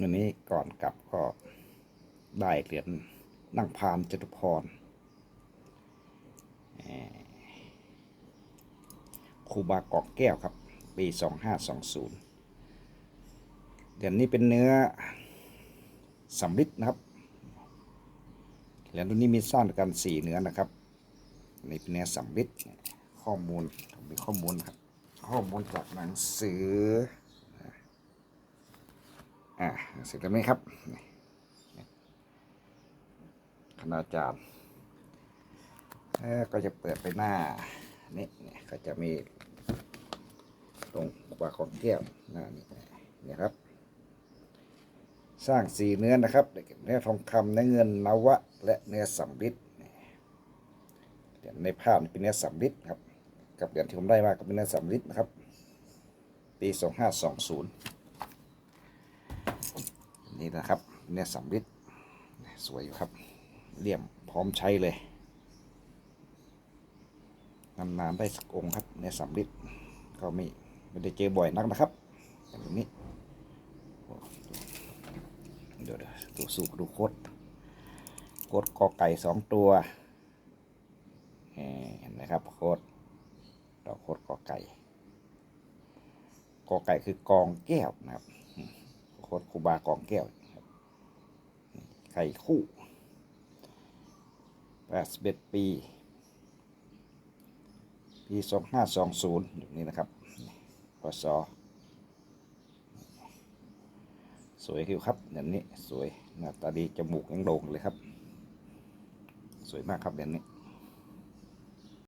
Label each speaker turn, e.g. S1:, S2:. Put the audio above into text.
S1: วันนี้ก่อนกลับก็ได้เหรียญนั่งพานจตุพรคูบากอกแก้วครับ ปีสองห้าสองศูนย์เหรียญนี้เป็นเนื้อสำริดนะครับเหรียญรุ่นนี้มีสร้างกันสี่เนื้อนะครับนี่เป็นเนื้อสำริดข้อมูลมีข้อมูลครับ ข้อมูลจากหนังสือ อ่าหนังสือเล่มนี้ครับคณาจารย์ก็จะเปิดไปหน้านี่นก็จะมีตรงกว่าของแก้วหน้านี่นี่ครับ สร้างสี่เนื้อนะครับเนื้อทองคำเนื้อเงินนวะ และเนื้อสำริดในภาพนี่เป็นเนื้อสำริดครับ กับเหรียญที่ผมได้มาก็เป็นเนื้อสำริดนะครับ ปีสองห้าสองศู นี่นะครับเนื้อสำริดสวยอยู่ครับเลี่ยมพร้อมใช้เลยนานๆได้สักองค์ครับเนื้อสำริดก็ไม่ไม่ได้เจอบ่อยนักนะครับอย่างนี้เดี๋ยวๆดูสูบดูโคดโคดกอไก่สองตัวเห็นไหมครับโคดดอกโคดกอไก่กอไก่คือกองแก้วนะครับ อืมโคดคูบากองแก้วครับไข่คู่แปดสิบเอ็ดปี ปีสองห้าสองศูนย์อยู่นี่นะครับพศสวยคิวครับเดี๋ยวนี้สวยหน้าตาดีจมูกยังโด่งเลยครับ สวยมากครับเดี๋ยวนี้